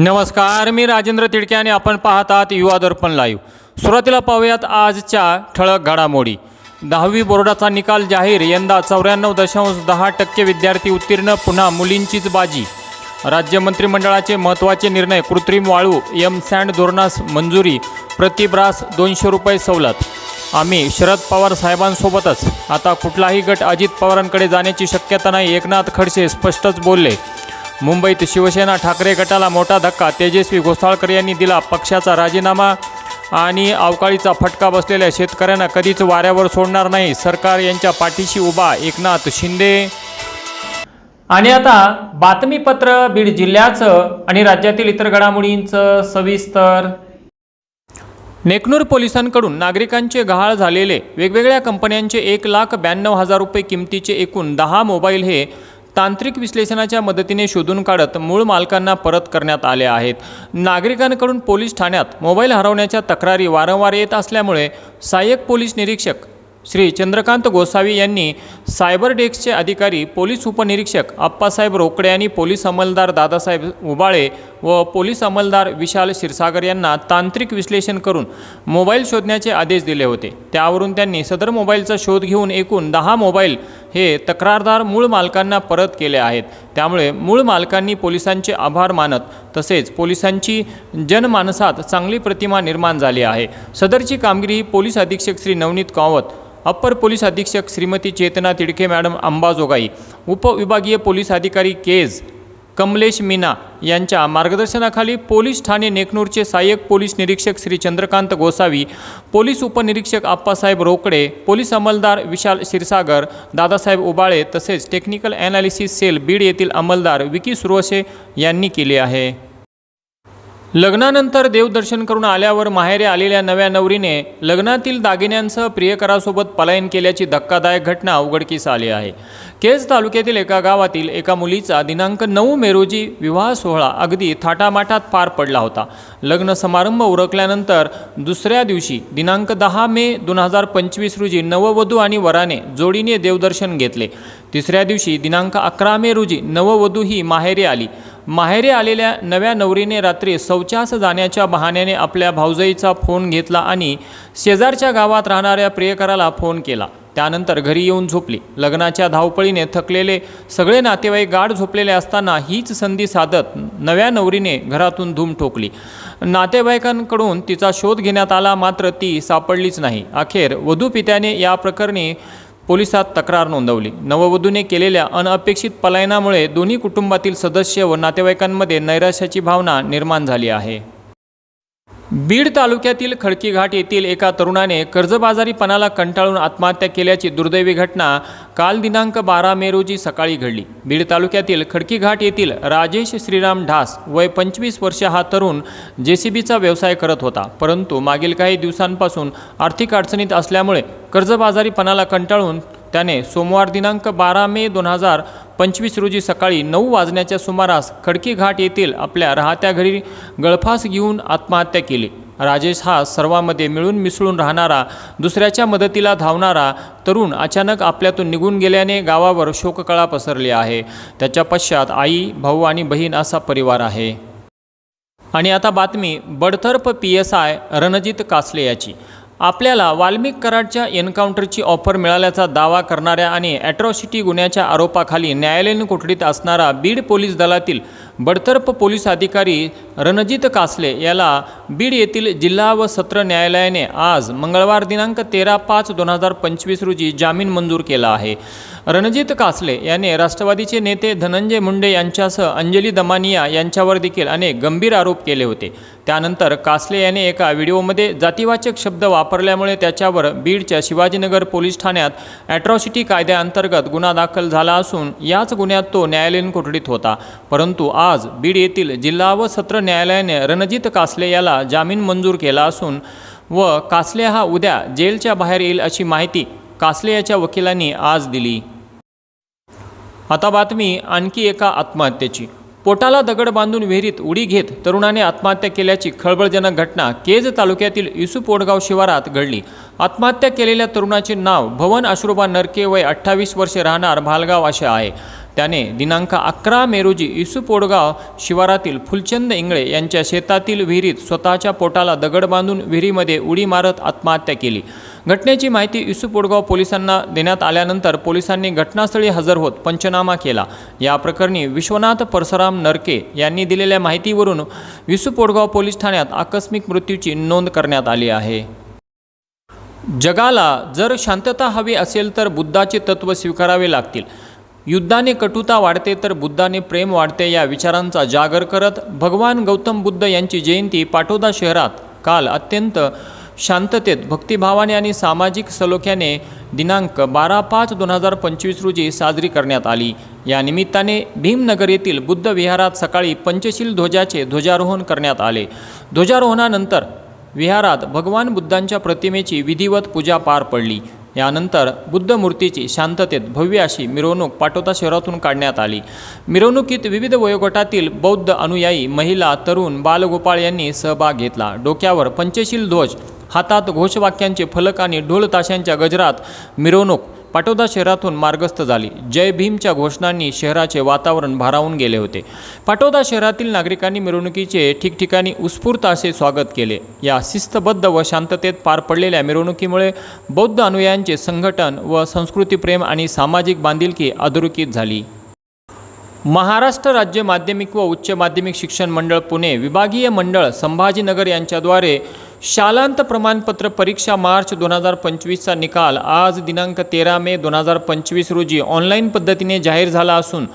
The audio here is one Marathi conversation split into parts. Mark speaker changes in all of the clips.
Speaker 1: नमस्कार मी राजेंद्र तिडके आणि आपण पाहत आहात युवा दर्पण लाईव्ह सुरुवातीला पाहूयात आजच्या ठळक घडामोडी. दहावी बोर्डाचा निकाल जाहीर यंदा चौऱ्याण्णव दशांश दहा टक्के विद्यार्थी उत्तीर्ण पुन्हा मुलींचीच बाजी. राज्य मंत्रिमंडळाचे महत्त्वाचे निर्णय कृत्रिम वाळू एम सँड धोरणास मंजुरी प्रतिब्रास दोनशे रुपये सवलत. आम्ही शरद पवार साहेबांसोबतच. आता कुठलाही गट अजित पवारांकडे जाण्याची शक्यता नाही एकनाथ खडसे स्पष्टच बोलले. मुंबईत शिवसेना ठाकरे गटाला मोठा धक्का. तेजस्वी घोसाळकर यांनी दिला पक्षाचा राजीनामा आणि अवकाळीचा फटका बसलेल्या शेतकऱ्यांना कधीच वाऱ्यावर सोडणार नाही. सरकार यांच्या पाठीशी उभा. एकनाथ शिंदे. आणि आता बातमीपत्र बीड जिल्ह्याचं आणि राज्यातील इतर घडामोडींचं सविस्तर. नेकनूर पोलिसांकडून नागरिकांचे गहाळ झालेले वेगवेगळ्या कंपन्यांचे एक लाख ब्याण्णव हजार रुपये किमतीचे एकूण दहा मोबाईल हे तांत्रिक विश्लेषणाच्या मदतीने शोधून काढत मूळ मालकांना परत करण्यात आले आहेत. नागरिकांकडून पोलीस ठाण्यात मोबाईल हरवण्याच्या तक्रारी वारंवार येत असल्यामुळे सहाय्यक पोलीस निरीक्षक श्री चंद्रकांत गोसावी यांनी सायबर डेस्कचे अधिकारी पोलीस उपनिरीक्षक आप्पासाहेब रोकडे आणि पोलीस अंमलदार दादासाहेब उबाळे व पोलीस अंमलदार विशाल क्षीरसागर यांना तांत्रिक विश्लेषण करून मोबाईल शोधण्याचे आदेश दिले होते. त्यावरून त्यांनी सदर मोबाईलचा शोध घेऊन एकूण दहा मोबाईल हे तक्रारदार मूळ मालकांना परत केले आहेत. त्यामुळे मूळ मालकांनी पोलिसांचे आभार मानत तसेच पोलिसांची जनमानसात चांगली प्रतिमा निर्माण झाली आहे. सदरची कामगिरी पोलीस अधीक्षक श्री नवनीत कावत अप्पर पोलीस अधीक्षक श्रीमती चेतना तिडके मॅडम अंबाजोगाई उपविभागीय पोलीस अधिकारी केज कमलेश मीना यांच्या मार्गदर्शनाखाली पोलीस ठाणे नेकनूरचे सहाय्यक पोलीस निरीक्षक श्री चंद्रकांत गोसावी पोलीस उपनिरीक्षक आप्पासाहेब रोकडे पोलीस अंमलदार विशाल क्षीरसागर दादासाहेब उबाळे तसेच टेक्निकल ॲनालिसिस सेल बीड येथील अंमलदार विकी सुरवसे यांनी केले आहे. लग्नानंतर देवदर्शन करून आल्यावर माहेरे आलेल्या नव्या नवरीने लग्नातील दागिन्यांसह प्रियकरासोबत पलायन केल्याची धक्कादायक घटना उघडकीस आली आहे. केज तालुक्यातील एका गावातील एका मुलीचा दिनांक नऊ मे रोजी विवाह सोहळा अगदी थाटामाटात पार पडला होता. लग्न समारंभ उरकल्यानंतर दुसऱ्या दिवशी दिनांक दहा मे दोन हजार पंचवीस रोजी नववधू आणि वराने जोडीने देवदर्शन घेतले. तिसऱ्या दिवशी दिनांक अकरा मे रोजी नववधू ही माहेरी आली. माहेरी आलेल्या नव्या नवरीने रात्री शौचास जाण्याच्या बहाण्याने आपल्या भाऊजाईचा फोन घेतला आणि शेजारच्या गावात राहणाऱ्या प्रियकराला फोन केला. त्यानंतर घरी येऊन झोपली. लग्नाच्या धावपळीने थकलेले सगळे नातेवाईक गाढ झोपलेले असताना हीच संधी साधत नव्या नवरीने घरातून धूम ठोकली. नातेवाईकांकडून तिचा शोध घेण्यात आला मात्र ती सापडलीच नाही. अखेर वधू पित्याने या प्रकरणी पोलिसात तक्रार नोंदवली. नववधूने केलेल्या अनपेक्षित पलायनामुळे दोन्ही कुटुंबातील सदस्य व नातेवाईकांमध्ये नैराश्याची भावना निर्माण झाली आहे. बीड तालुक्यातील खडकीघाट येथील एका तरुणाने कर्जबाजारीपणाला कंटाळून आत्महत्या केल्याची दुर्दैवी घटना काल दिनांक बारा मे रोजी सकाळी घडली. बीड तालुक्यातील खडकी घाट येथील राजेश श्रीराम ढास वय पंचवीस वर्ष हा तरुण जे सी बीचा व्यवसाय करत होता. परंतु मागील काही दिवसांपासून आर्थिक अडचणीत असल्यामुळे कर्जबाजारीपणाला कंटाळून त्याने सोमवार दिनांक बारा मे दोन हजार पंचवीस रोजी सकाळी नऊ वाजण्याच्या सुमारास खडकी घाट येथील आपल्या राहत्या घरी गळफास घेऊन आत्महत्या केली. राजेश हा सर्वांमध्ये मिळून मिसळून राहणारा दुसऱ्याच्या मदतीला धावणारा तरुण अचानक आपल्यातून निघून गेल्याने गावावर शोककळा पसरली आहे. त्याच्या पश्चात आई भाऊ आणि बहीण असा परिवार आहे. आणि आता बातमी बडतर्फ P S I Ranjit Kasle याची आपल्याला वाल्मिक कराडच्या एन्काउंटरची ऑफर मिळाल्याचा दावा करणाऱ्या आणि ॲट्रॉसिटी गुन्ह्याच्या आरोपाखाली न्यायालयीन कोठडीत असणारा बीड पोलीस दलातील बडतर्फ पोलीस अधिकारी रणजित कासले याला बीड येथील जिल्हा व सत्र न्यायालयाने आज मंगळवार दिनांक तेरा पाच दोन हजार पंचवीस रोजी जामीन मंजूर केला आहे. रणजित कासले याने राष्ट्रवादीचे नेते धनंजय मुंडे यांच्यासह अंजली दमानिया यांच्यावर देखील अनेक गंभीर आरोप केले होते. त्यानंतर कासले याने एका व्हिडिओमध्ये जातीवाचक शब्द वापरल्यामुळे त्याच्यावर बीडच्या शिवाजीनगर पोलीस ठाण्यात ॲट्रॉसिटी कायद्याअंतर्गत गुन्हा दाखल झाला असून याच गुन्ह्यात तो न्यायालयीन कोठडीत होता. परंतु आज आज बीड येथील जिल्हा व सत्र न्यायालयाने रणजित कासले याला जामीन मंजूर केला असून व कासले हा उद्या जेलच्या बाहेर येईल अशी माहिती कासले याच्या वकिलांनी आज दिली. आता बातमी आणखी एका आत्महत्येची. पोटाला दगड बांधून विहिरीत उडी घेत तरुणाने आत्महत्या केल्याची खळबळजनक घटना केज तालुक्यातील युसुफ ओडगाव शिवारात घडली. आत्महत्या केलेल्या तरुणाचे नाव भवन अश्रुबा नरके वय अठ्ठावीस वर्षे राहणार भालगाव असे आहे. त्याने दिनांक अकरा मे रोजी इसुपोडगाव शिवारातील फुलचंद इंगळे यांच्या शेतातील विहिरीत स्वतःच्या पोटाला दगड बांधून विहिरीमध्ये उडी मारत आत्महत्या केली. घटनेची माहिती इसुपोडगाव पोलिसांना देण्यात आल्यानंतर पोलिसांनी घटनास्थळी हजर होत पंचनामा केला. या प्रकरणी विश्वनाथ परशुराम नरके यांनी दिलेल्या माहितीवरून विसुपोडगाव पोलीस ठाण्यात आकस्मिक मृत्यूची नोंद करण्यात आली आहे. जगाला जर शांतता हवी असेल तर बुद्धाचे तत्त्व स्वीकारावे लागतील. युद्धाने कटुता वाढते तर बुद्धाने प्रेम वाढते या विचारांचा जागर करत भगवान गौतम बुद्ध यांची जयंती पाटोदा शहरात काल अत्यंत शांततेत भक्तिभावाने आणि सामाजिक सलोख्याने दिनांक बारा पाच दोन हजार पंचवीस रोजी साजरी करण्यात आली. या निमित्ताने भीमनगर येथील बुद्ध विहारात सकाळी पंचशील ध्वजाचे ध्वजारोहण करण्यात आले. ध्वजारोहणानंतर विहारात भगवान बुद्धांच्या प्रतिमेची विधिवत पूजा पार पडली. यानंतर बुद्ध मूर्तीची शांततेत भव्य अशी मिरवणूक पाटोदा शहरातून काढण्यात आली. मिरवणुकीत विविध वयोगटातील बौद्ध अनुयायी महिला तरुण बालगोपाळ यांनी सहभाग घेतला. डोक्यावर पंचशील ध्वज हातात घोषवाक्यांचे फलक आणि ढोल ताशांच्या गजरात मिरवणूक पाटोदा शहरातून मार्गस्थ झाली. जय भीमच्या घोषणांनी शहराचे वातावरण भारावून गेले होते. पाटोदा शहरातील नागरिकांनी मिरवणुकीचे ठिकठिकाणी उत्स्फूर्त असे स्वागत केले. या शिस्तबद्ध व शांततेत पार पडलेल्या मिरवणुकीमुळे बौद्ध अनुयायांचे संघटन व संस्कृतीप्रेम आणि सामाजिक बांधिलकी अधोरेखित झाली. महाराष्ट्र राज्य माध्यमिक व उच्च माध्यमिक शिक्षण मंडळ पुणे विभागीय मंडळ संभाजीनगर यांच्याद्वारे शालांत प्रमाणपत्र परीक्षा मार्च दोन हजार पंचवीसचा निकाल. आज दिनांक तेरा मे दोन हजार पंचवीस रोजी ऑनलाईन पद्धतीने जाहीर झाला असून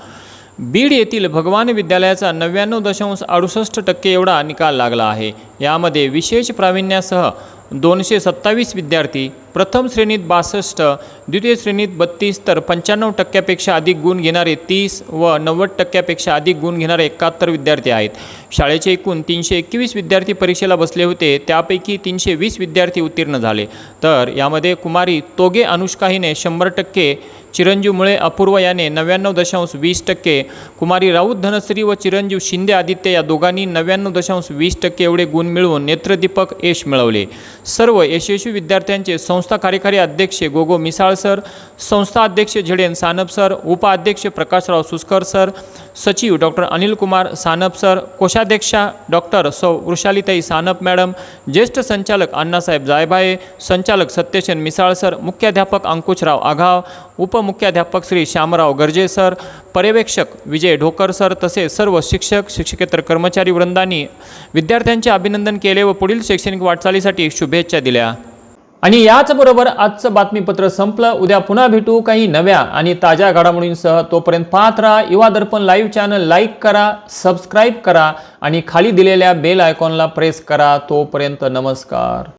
Speaker 1: बीड येथील भगवान विद्यालयाचा नव्याण्णव दशांश अडुसष्ट टक्के एवढा निकाल लागला आहे. यामध्ये विशेष प्रावीण्यासह दोनशे सत्तावीस विद्यार्थी प्रथम श्रेणीत बासष्ट द्वितीय श्रेणीत बत्तीस तर पंच्याण्णव टक्क्यापेक्षा अधिक गुण घेणारे तीस व नव्वद टक्क्यापेक्षा अधिक गुण घेणारे एकाहत्तर विद्यार्थी आहेत. शाळेचे एकूण तीनशे एकवीस विद्यार्थी परीक्षेला बसले होते त्यापैकी तीनशे वीस विद्यार्थी उत्तीर्ण झाले. तर यामध्ये कुमारी तोगे अनुष्का हिने शंभर टक्के चिरंजीव मुळे अपूर्व याने नव्याण्णव दशांश वीस टक्के कुमारी राऊत धनश्री व चिरंजीव शिंदे आदित्य या दोघांनी नव्याण्णव दशांश वीस टक्के एवढे गुण गुण मिळवून नेत्रदीपक यश मिळवले. सर्व यशस्वी विद्यार्थ्यांचे संस्था कार्यकारी अध्यक्ष गोगो मिसाळ सर संस्था अध्यक्ष झेडेन सानप सर उपाध्यक्ष प्रकाशराव सुस्कर सर सचिव डॉक्टर अनिल कुमार सानप सर कोषाध्यक्षा डॉक्टर सौ वृषालीताई सानप मॅडम ज्येष्ठ संचालक अण्णासाहेब जायभाये संचालक सत्यसेन मिसाळ सर मुख्याध्यापक अंकुशराव आघाव उपमुख्याध्यापक श्री श्यामराव गर्जे सर पर्यवेक्षक विजय ढोकर सर तसेच सर्व शिक्षक शिक्षकेतर कर्मचारी वृंदांनी विद्यार्थ्यांचे अभिनंदन केले व पुढील शैक्षणिक वाटचालीसाठी शुभेच्छा दिल्या. आणि याचबरोबर आजचं बातमीपत्र संपलं. उद्या पुन्हा भेटू काही नव्या आणि ताज्या घडामोडींसह. तोपर्यंत पाहत राहा Yuva Darpan live channel like करा सबस्क्राईब करा आणि खाली दिलेल्या बेल आयकॉनला प्रेस करा. तोपर्यंत नमस्कार.